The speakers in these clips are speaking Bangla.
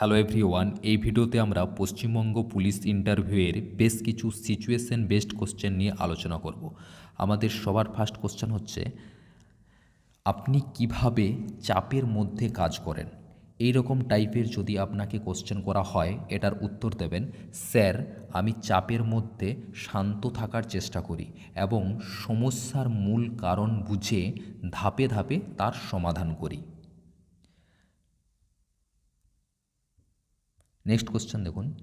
হ্যালো এভরিওয়ান এই ভিডিওতে আমরা পশ্চিমবঙ্গ পুলিশ ইন্টারভিউয়ের বেশ কিছু সিচুয়েশন বেসড কোশ্চেন নিয়ে আলোচনা করব। আমাদের সবার ফার্স্ট কোশ্চেন হচ্ছে, আপনি কীভাবে চাপের মধ্যে কাজ করেন? এই রকম টাইপের যদি আপনাকে কোশ্চেন করা হয়, এটার উত্তর দেবেন, স্যার, আমি চাপের মধ্যে শান্ত থাকার চেষ্টা করি এবং সমস্যার মূল কারণ বুঝে ধাপে ধাপে তার সমাধান করি। নেক্সট কোশ্চেন দেখুন।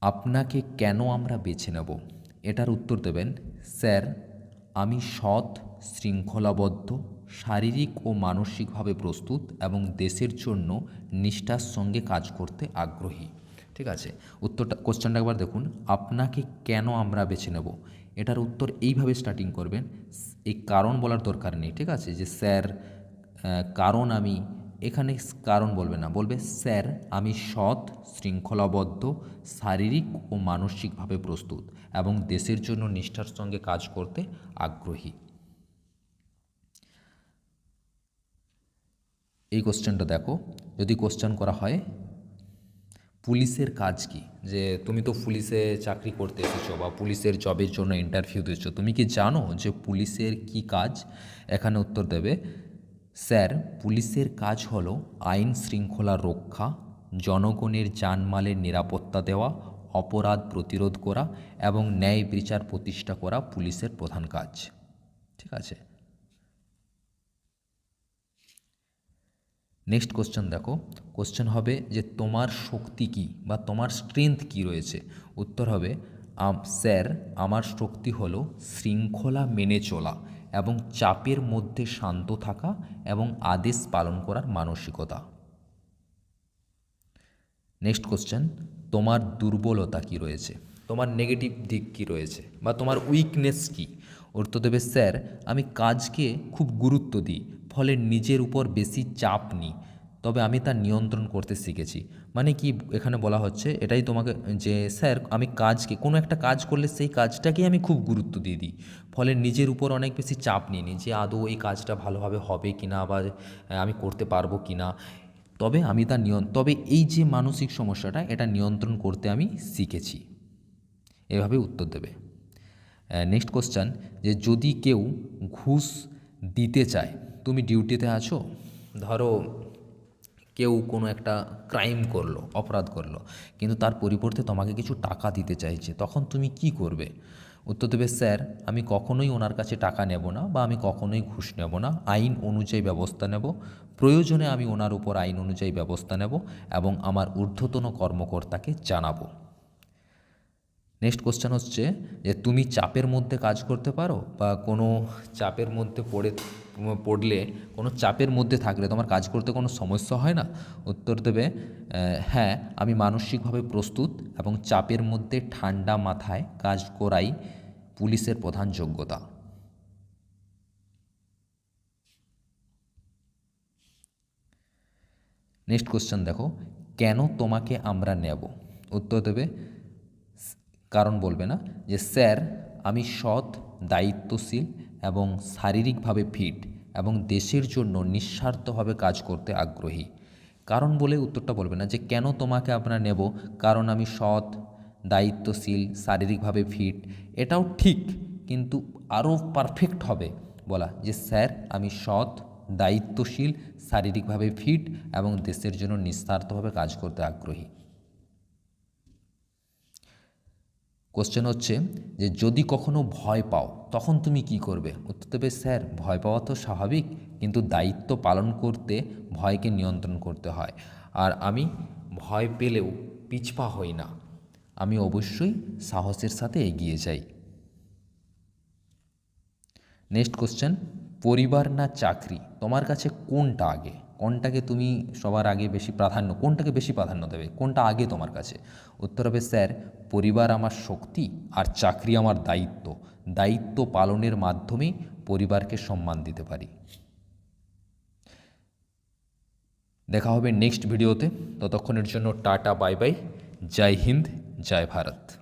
আপনাকে কেন আমরা বেছে নেব? এটার উত্তর দেবেন, স্যার, আমি সৎ, শৃঙ্খলাবদ্ধ, শারীরিক ও মানসিকভাবে প্রস্তুত এবং দেশের জন্য নিষ্ঠার সঙ্গে কাজ করতে আগ্রহী। ঠিক আছে? উত্তরটা কোশ্চেনটা একবার দেখুন। আপনাকে কেন আমরা বেছে নেব? এটার উত্তর এইভাবে স্টার্টিং করবেন, এই কারণ বলার দরকার নেই। ঠিক আছে? যে, স্যার কারণ আমি এখানে কারণ বলবে না, বলবে, স্যার, আমি সৎ, শৃঙ্খলাবদ্ধ, শারীরিক ও মানসিকভাবে প্রস্তুত এবং দেশের জন্য নিষ্ঠার সঙ্গে কাজ করতে আগ্রহী। এই কোশ্চেনটা দেখো, যদি কোশ্চেন করা হয়, পুলিশের কাজ কি? যে, তুমি তো পুলিশে চাকরি করতে এসেছ বা পুলিশের জবের জন্য ইন্টারভিউ দিচ্ছ তুমি কি জানো যে পুলিশের কি কাজ? এখানে উত্তর দেবে স্যার, পুলিশের কাজ হল আইন শৃঙ্খলা রক্ষা, জনগণের জানমালের নিরাপত্তা দেওয়া, অপরাধ প্রতিরোধ করা এবং ন্যায় বিচার প্রতিষ্ঠা করা পুলিশের প্রধান কাজ। ঠিক আছে? নেক্সট কোশ্চেন দেখো। কোশ্চেন হবে যে তোমার শক্তি কি বা তোমার স্ট্রেংথ কি রয়েছে? উত্তর হবে স্যার, আমার শক্তি হলো শৃঙ্খলা মেনে চলা এবং চাপের মধ্যে শান্ত থাকা এবং আদেশ পালন করার মানসিকতা। নেক্সট কোশ্চেন তোমার দুর্বলতা কি রয়েছে? তোমার নেগেটিভ দিক কি রয়েছে? বা তোমার উইকনেস কি? অর্থ দেবে, স্যার, আমি কাজকে খুব গুরুত্ব দিই, ফলে নিজের উপর বেশি চাপ নিই। তবে আমি তার নিয়ন্ত্রণ করতে শিখেছি। মানে কি এখানে বলা হচ্ছে, এটাই তোমাকে, যে স্যার, আমি কাজকে, কোনো একটা কাজ করলে সেই কাজটাকেই আমি খুব গুরুত্ব দিয়ে দিই। ফলে নিজের উপর অনেক বেশি চাপ নিয়ে নিই যে, আদৌ এই কাজটা ভালোভাবে হবে কি না বা আমি করতে পারব কি না তবে আমি তা নিয়ন, তবে এই যে মানসিক সমস্যাটা, এটা নিয়ন্ত্রণ করতে আমি শিখেছি। এভাবে উত্তর দেবে। নেক্সট কোশ্চেন যে যদি কেউ ঘুষ দিতে চায়, তুমি ডিউটিতে আছো? ধরো কেউ কোনো একটা ক্রাইম করল, অপরাধ করল, কিন্তু তার পরিবর্তে তোমাকে কিছু টাকা দিতে চাইছে, তখন তুমি কি করবে? উত্তর দেবে, স্যার, আমি কখনোই ওনার কাছে টাকা নেব না বা আমি কখনোই ঘুষ নেব না। আইন অনুযায়ী ব্যবস্থা নেব। প্রয়োজনে আমি ওনার উপর আইন অনুযায়ী ব্যবস্থা নেব এবং আমার ঊর্ধ্বতন কর্মকর্তাকে জানাব। নেক্সট কোশ্চেন হচ্ছে যে, তুমি চাপের মধ্যে কাজ করতে পারো বা কোনো চাপের মধ্যে পড়ে পড়লে কোনো চাপের মধ্যে থাকলে তোমার কাজ করতে কোনো সমস্যা হয় না? উত্তর দেবে হ্যাঁ আমি মানসিকভাবে প্রস্তুত এবং চাপের মধ্যে ঠান্ডা মাথায় কাজ করাই পুলিশের প্রধান যোগ্যতা। নেক্সট কোশ্চেন দেখো, কেন তোমাকে আমরা নেব? উত্তর দেবে, কারণ বলবে না যে, স্যার, আমি সৎ, দায়িত্বশীল এবং শারীরিকভাবে ফিট এবং দেশের জন্য নিঃস্বার্থভাবে কাজ করতে আগ্রহী। কারণ বলে উত্তরটা বলবে না যে কেন তোমাকে আমরা নেব, কারণ আমি সৎ, দায়িত্বশীল, শারীরিকভাবে ফিট, এটাও ঠিক, কিন্তু আরও পারফেক্ট হবে বলা যে স্যার, আমি সৎ, দায়িত্বশীল, শারীরিকভাবে ফিট এবং দেশের জন্য নিঃস্বার্থভাবে কাজ করতে আগ্রহী। কোশ্চেন হচ্ছে যে যদি কখনো ভয় পাও, তখন তুমি কি করবে? উত্তর দেবে, স্যার, ভয় পাওয়া তো স্বাভাবিক, কিন্তু দায়িত্ব পালন করতে ভয়কে নিয়ন্ত্রণ করতে হয়। আর আমি ভয় পেলেও পিছপা হই না। আমি অবশ্যই সাহসের সাথে এগিয়ে যাই। নেক্সট কোশ্চেন পরিবার না চাকরি? তোমার কাছে কোনটা আগে? কোনটাকে তুমি সবার আগে বেশি প্রাধান্য, কোনটাকে বেশি প্রাধান্য দেবে, কোনটা আগে তোমার কাছে? উত্তর হবে, স্যার, পরিবার আমার শক্তি আর চাকরি আমার দায়িত্ব। দায়িত্ব পালনের মাধ্যমে পরিবারকে সম্মান দিতে পারি। দেখা হবে নেক্সট ভিডিওতে। ততক্ষণের জন্য tata, bye bye. Jai Hind, Jai Bharat.